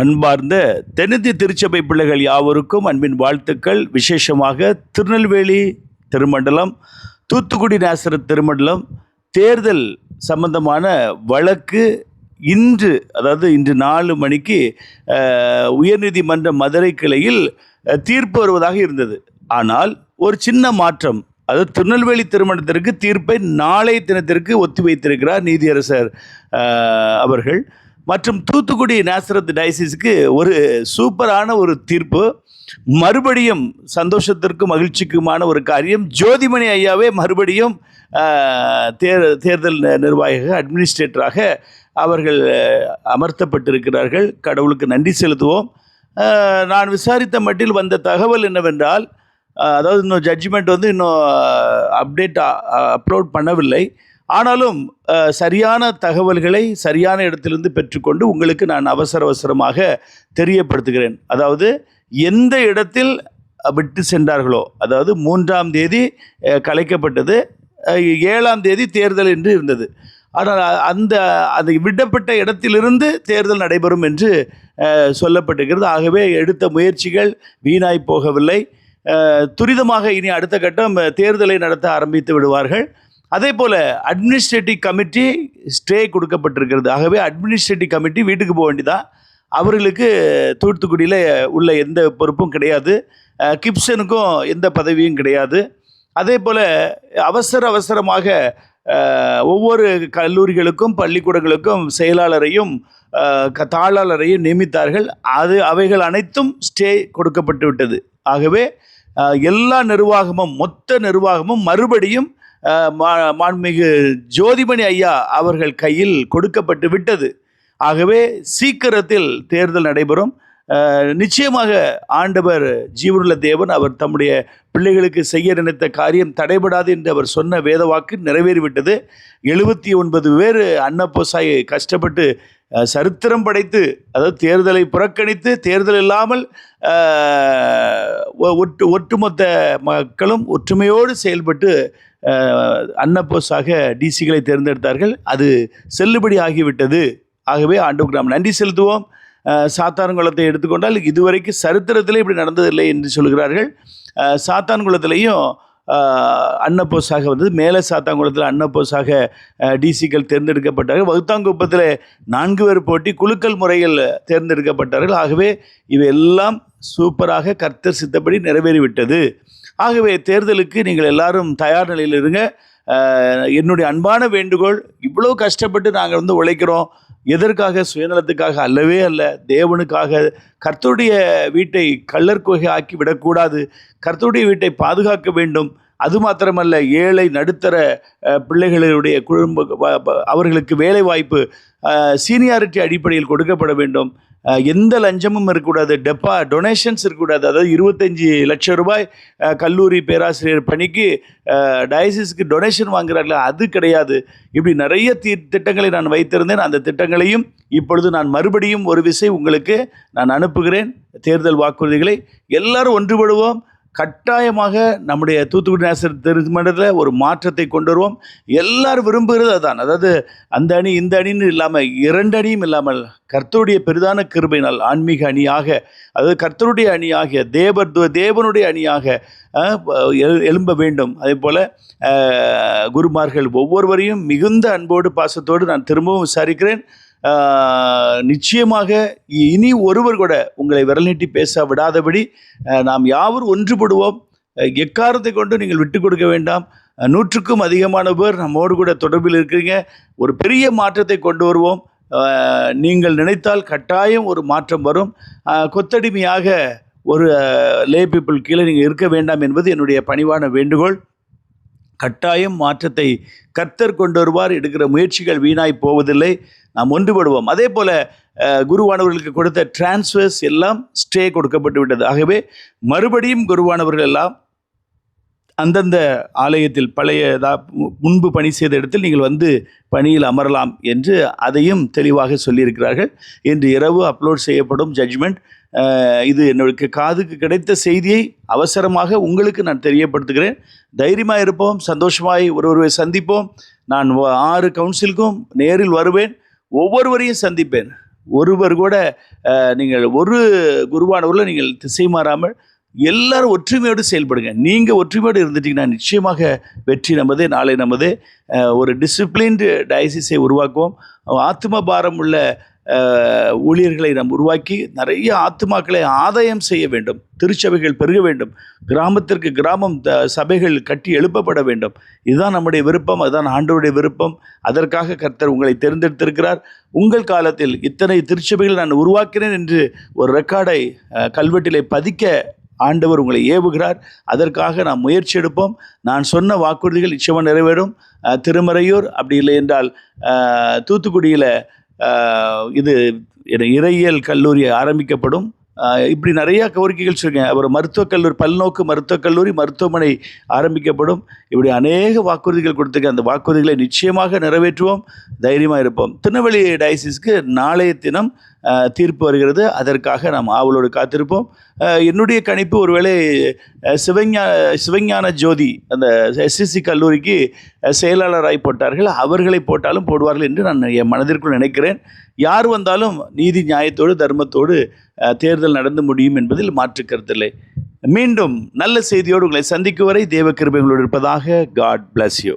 அன்பார்ந்த தென்னிந்திய திருச்சபை பிள்ளைகள் யாவருக்கும் அன்பின் வாழ்த்துக்கள். விசேஷமாக திருநெல்வேலி திருமண்டலம் தூத்துக்குடி நேசர திருமண்டலம் தேர்தல் சம்பந்தமான வழக்கு இன்று அதாவது இன்று நாலு மணிக்கு உயர்நீதிமன்ற மதுரை கிளையில் தீர்ப்பு வருவதாக இருந்தது. ஆனால் ஒரு சின்ன மாற்றம் அதாவது திருநெல்வேலி திருமணத்திற்கு தீர்ப்பை நாளை தினத்திற்கு ஒத்தி வைத்திருக்கிறார் நீதியரசர் அவர்கள். மற்றும் தூத்துக்குடி நேசரத் டைசிஸ்க்கு ஒரு சூப்பரான ஒரு தீர்ப்பு. மறுபடியும் சந்தோஷத்திற்கும் மகிழ்ச்சிக்குமான ஒரு காரியம். ஜோதிமணி ஐயாவே மறுபடியும் தேர் தேர்தல் நி- நிர்வாக அட்மினிஸ்ட்ரேட்டராக அவர்கள் அமர்த்தப்பட்டிருக்கிறார்கள். கடவுளுக்கு நன்றி செலுத்துவோம். நான் விசாரித்த மட்டில் வந்த தகவல் என்னவென்றால் அதாவது இன்னும் ஜட்ஜ்மெண்ட் வந்து இன்னும் அப்டேட் அப்லோட் பண்ணவில்லை. ஆனாலும் சரியான தகவல்களை சரியான இடத்திலிருந்து பெற்றுக்கொண்டு உங்களுக்கு நான் அவசர அவசரமாக தெரியப்படுத்துகிறேன். அதாவது எந்த இடத்தில் விட்டு சென்றார்களோ அதாவது மூன்றாம் தேதி கலைக்கப்பட்டது ஏழாம் தேதி தேர்தல் என்று இருந்தது. ஆனால் அந்த அது விடப்பட்ட இடத்திலிருந்து தேர்தல் நடைபெறும் என்று சொல்லப்பட்டிருக்கிறது. ஆகவே எடுத்த முயற்சிகள் வீணாய் போகவில்லை. துரிதமாக இனி அடுத்த கட்டம் தேர்தலை நடத்த ஆரம்பித்து விடுவார்கள். அதே போல் அட்மினிஸ்ட்ரேட்டிவ் கமிட்டி ஸ்டே கொடுக்கப்பட்டிருக்கிறது. ஆகவே அட்மினிஸ்ட்ரேட்டிவ் கமிட்டி வீட்டுக்கு போக வேண்டிதான் அவர்களுக்கு தூத்துக்குடியில் உள்ள எந்த பொறுப்பும் கிடையாது. கிப்சனுக்கும் எந்த பதவியும் கிடையாது. அதே போல் அவசர அவசரமாக ஒவ்வொரு கல்லூரிகளுக்கும் பள்ளிக்கூடங்களுக்கும் செயலாளரையும் க- தாளாளரையும் நியமித்தார்கள். அது அவைகள் அனைத்தும் ஸ்டே கொடுக்கப்பட்டு விட்டது ஆகவே எல்லா நிர்வாகமும் மொத்த நிர்வாகமும் மறுபடியும் மாண்மிகு ஜோதிமணி ஐயா அவர்கள் கையில் கொடுக்கப்பட்டு விட்டது. ஆகவே சீக்கிரத்தில் தேர்தல் நடைபெறும். நிச்சயமாக ஆண்டவர் ஜீவனுள்ள தேவன் அவர் தம்முடைய பிள்ளைகளுக்கு செய்ய நினைத்த காரியம் தடைபடாது என்று அவர் சொன்ன வேத வாக்கு நிறைவேறிவிட்டது. எழுபத்தி ஒன்பது பேர் அன்னப்போசாயை கஷ்டப்பட்டு சரித்திரம் படைத்து அதாவது தேர்தலை புறக்கணித்து தேர்தல் இல்லாமல் ஒட்டு ஒட்டுமொத்த மக்களும் ஒற்றுமையோடு செயல்பட்டு அன்னப்போஸாக டிசிகளை தேர்ந்தெடுத்தார்கள். அது செல்லுபடி ஆகிவிட்டது. ஆகவே ஆண்டவருக்கு நாம் நன்றி செலுத்துவோம். சாத்தான்குளத்தை எடுத்துக்கொண்டால் இதுவரைக்கும் சரித்திரத்திலே இப்படி நடந்ததில்லை என்று சொல்கிறார்கள். சாத்தான்குளத்திலையும் அன்னப்போஸாக வந்தது. மேலே சாத்தாங்குளத்தில் அன்னப்போஸாக டிசிக்கள் தேர்ந்தெடுக்கப்பட்டார்கள். வகுத்தாங்குப்பத்தில் நான்கு பேர் போட்டி குலுக்கல் முறையில் தேர்ந்தெடுக்கப்பட்டார்கள். ஆகவே இவையெல்லாம் சூப்பராக கர்த்தர் சித்தப்படி நிறைவேறிவிட்டது. ஆகவே தேர்தலுக்கு நீங்கள் எல்லாரும் தயார் நிலையில் இருங்க. என்னுடைய அன்பான வேண்டுகோள் இவ்வளோ கஷ்டப்பட்டு நாங்கள் வந்து உழைக்கிறோம். எதற்காக சுயநலத்துக்காக அல்லவே அல்ல தேவனுக்காக கர்த்தருடைய வீட்டை கள்ளர் குகை ஆக்கி விடக்கூடாது கர்த்தருடைய வீட்டை பாதுகாக்க வேண்டும். அது மாத்திரமல்ல ஏழை நடுத்தர பிள்ளைகளுடைய குடும்ப அவர்களுக்கு வேலை வாய்ப்பு சீனியாரிட்டி அடிப்படையில் கொடுக்கப்பட வேண்டும். எந்த லஞ்சமும் இருக்கக்கூடாது டெப்பா டொனேஷன்ஸ் இருக்கக்கூடாது. அதாவது இருபத்தஞ்சி லட்சம் ரூபாய் கல்லூரி பேராசிரியர் பணிக்கு டயசிஸ்க்கு டொனேஷன் வாங்குறாங்களா அது கிடையாது. இப்படி நிறைய தீ திட்டங்களை நான் வைத்திருந்தேன். அந்த திட்டங்களையும் இப்பொழுது நான் மறுபடியும் ஒரு விசை உங்களுக்கு நான் அனுப்புகிறேன். தேர்தல் வாக்குறுதிகளை எல்லாரும் ஒன்றுபடுவோம். கட்டாயமாக நம்முடைய தூத்துக்குடி நேசர் திருமணத்தில் ஒரு மாற்றத்தை கொண்டு வருவோம். எல்லாரும் விரும்புகிறது அதான். அதாவது அந்த அணி இந்த அணின்னு இல்லாமல் இரண்டு அணியும் இல்லாமல் கர்த்தருடைய பெரிதான கிருபையினால் ஆன்மீக அணியாக அதாவது கர்த்தருடைய அணியாக தேவர் தேவனுடைய அணியாக எழும்ப வேண்டும். அதே போல் குருமார்கள் ஒவ்வொருவரையும் மிகுந்த அன்போடு பாசத்தோடு நான் திரும்பவும் விசாரிக்கிறேன். நிச்சயமாக இனி ஒருவர் கூட உங்களை விரல் நீட்டி பேச விடாதபடி நாம் யாவரும் ஒன்றுபடுவோம். எக்காரத்தை கொண்டு நீங்கள் விட்டு கொடுக்க வேண்டாம். நூற்றுக்கும் அதிகமான பேர் நம்மோடு கூட தொடர்பில் இருக்கிறீங்க. ஒரு பெரிய மாற்றத்தை கொண்டு வருவோம். நீங்கள் நினைத்தால் கட்டாயம் ஒரு மாற்றம் வரும். கொத்தடிமையாக ஒரு லே பீப்புள் கீழே நீங்கள் இருக்க வேண்டாம் என்பது என்னுடைய பணிவான வேண்டுகோள். கட்டாயம் மாற்றத்தை கர்த்தர் கொண்டு வருவார். எடுக்கிற முயற்சிகள் வீணாய் போவதில்லை. நாம் ஒன்றுபடுவோம். அதே போல் குருவானவர்களுக்கு கொடுத்த டிரான்ஸ்ஃபர்ஸ் எல்லாம் ஸ்டே கொடுக்கப்பட்டு விட்டது. ஆகவே மறுபடியும் குருவானவர்கள் எல்லாம் அந்தந்த ஆலயத்தில் பழைய முன்பு பணி செய்த இடத்தில் நீங்கள் வந்து பணியில் அமரலாம் என்று அதையும் தெளிவாக சொல்லியிருக்கிறார்கள். இன்று இரவு அப்லோட் செய்யப்படும் ஜட்ஜ்மெண்ட் இது என்னுடைய காதுக்கு கிடைத்த செய்தியை அவசரமாக உங்களுக்கு நான் தெரியப்படுத்துகிறேன். தைரியமாக இருப்போம் சந்தோஷமாய் ஒருவரை சந்திப்போம். நான் ஆறு கவுன்சிலுக்கும் நேரில் வருவேன் ஒவ்வொருவரையும் சந்திப்பேன். ஒருவர் கூட நீங்கள் ஒரு குருவானவரில் நீங்கள் திசை மாறாமல் எல்லாரும் ஒற்றுமையோடு செயல்படுங்க. நீங்கள் ஒற்றுமையோடு இருந்துட்டீங்கன்னா நிச்சயமாக வெற்றி நமது நாளை நமது. ஒரு டிசிப்ளின்டு டயசிஸை உருவாக்குவோம். ஆத்ம பாரம் உள்ள ஊழியர்களை நாம் உருவாக்கி நிறைய ஆத்மாக்களை ஆதாயம் செய்ய வேண்டும். திருச்சபைகள் பெருக வேண்டும். கிராமத்திற்கு கிராமம் த- சபைகள் கட்டி எழுப்பப்பட வேண்டும். இதுதான் நம்முடைய விருப்பம் அதுதான் ஆண்டவருடைய விருப்பம். அதற்காக கர்த்தர் உங்களை தேர்ந்தெடுத்திருக்கிறார். உங்கள் காலத்தில் இத்தனை திருச்சபைகள் நான் உருவாக்கினேன் என்று ஒரு ரெக்கார்டை கல்வெட்டிலே பதிக்க ஆண்டவர் உங்களை ஏவுகிறார். அதற்காக நாம் முயற்சி எடுப்போம். நான் சொன்ன வாக்குறுதிகள் நிச்சயமாக நிறைவேறும். திருமறையூர் அப்படி இல்லை என்றால் தூத்துக்குடியில் இது இறையியல் கல்லூரி ஆரம்பிக்கப்படும். இப்படி நிறையா கோரிக்கைகள் சொல்லுங்க அவர் மருத்துவக் கல்லூரி பல்நோக்கு மருத்துவக் கல்லூரி மருத்துவமனை ஆரம்பிக்கப்படும். இப்படி அநேக வாக்குறுதிகள் கொடுத்துருக்க அந்த வாக்குறுதிகளை நிச்சயமாக நிறைவேற்றுவோம். தைரியமாக இருப்போம். திருநெல்வேலி டயசிஸ்க்கு நாளைய தினம் தீர்ப்பு வருகிறது. அதற்காக நாம் ஆவலோடு காத்திருப்போம். என்னுடைய கணிப்பு ஒருவேளை சிவஞா சிவஞான ஜோதி அந்த எஸ்எஸ்சி கல்லூரிக்கு அஹ், செயலாளராய் போட்டார்கள். அவர்களை போட்டாலும் போடுவார்கள் என்று நான் என் மனதிற்குள் நினைக்கிறேன். யார் வந்தாலும் நீதி நியாயத்தோடு தர்மத்தோடு தேர்தல் நடந்து முடியும் என்பதில் மாற்று கருத்தில்லை மீண்டும் நல்ல செய்தியோடு உங்களை சந்திக்கும் வரை தேவ கிருபை இருப்பதாக காட் பிளஸ் யூ